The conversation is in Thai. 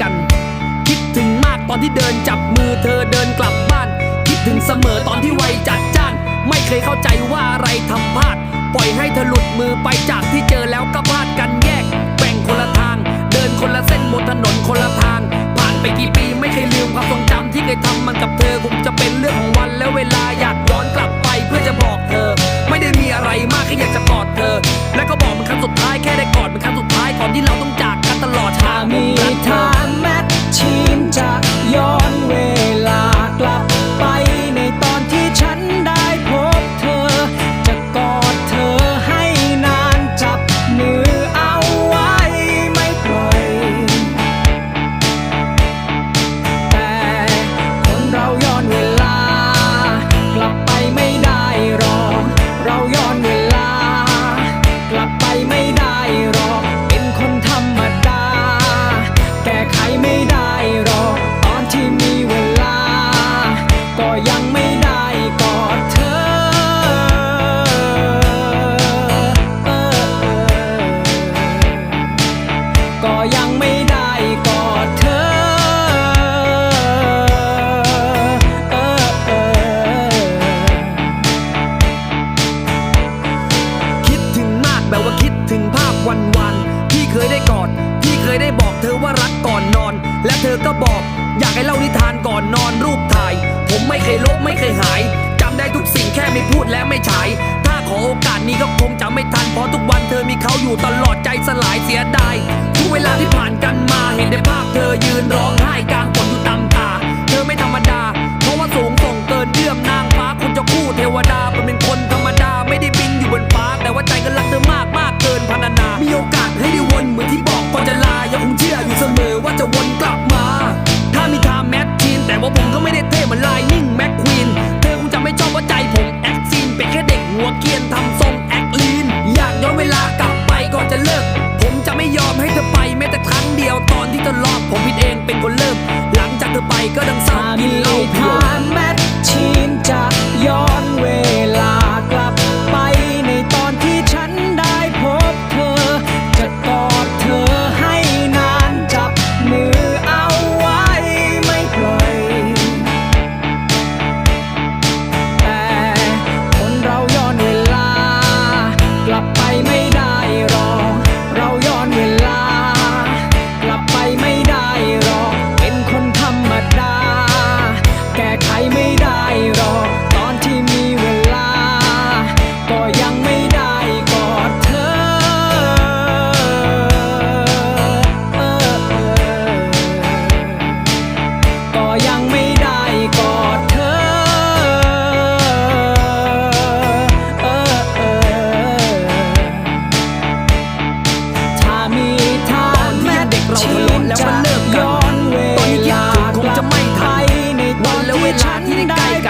กัน คิดถึงมากตอนที่เดินจับมือเธอเดินกลับบ้าน คิดถึงเสมอตอนที่วัยจัดจ้าน ไม่เคยเข้าใจว่าอะไรทำพลาด ปล่อยให้เธอหลุดมือไปจากที่เจอแล้วก็พลาดกันแยก วันที่เคยได้กอดที่เคยได้บอกเธอว่ารักก่อนนอน และเธอก็บอก อยากให้เล่านิทานก่อนนอนรูปถ่าย ผมไม่เคยลบไม่เคยหายจำได้ทุกสิ่งแค่ไม่พูดและไม่ฉาย ถ้าขอโอกาสนี้ก็คงจะไม่ทันเพราะทุกวันเธอมีเขาอยู่ตลอดใจสลายเสียดายทุกเวลาที่ผ่านกันมาเห็นได้ภาพเธอยืน เท่เหมือนไลนิ่งแม็กควีนเธอคงจะไม่ชอบว่าใจผมแอคซีนเป็นแค่เด็กหัวเกียนทำทรงแอคลีน อยากย้อนเวลากลับไปก่อนจะเลิก ผมจะไม่ยอมให้เธอไปแม้แต่ครั้งเดียวตอนที่เธอรอบผมผิดเองเป็นคนเริ่ม หลังจากเธอไปก็ดังเศร้ากินเหล้า ฉันได้กั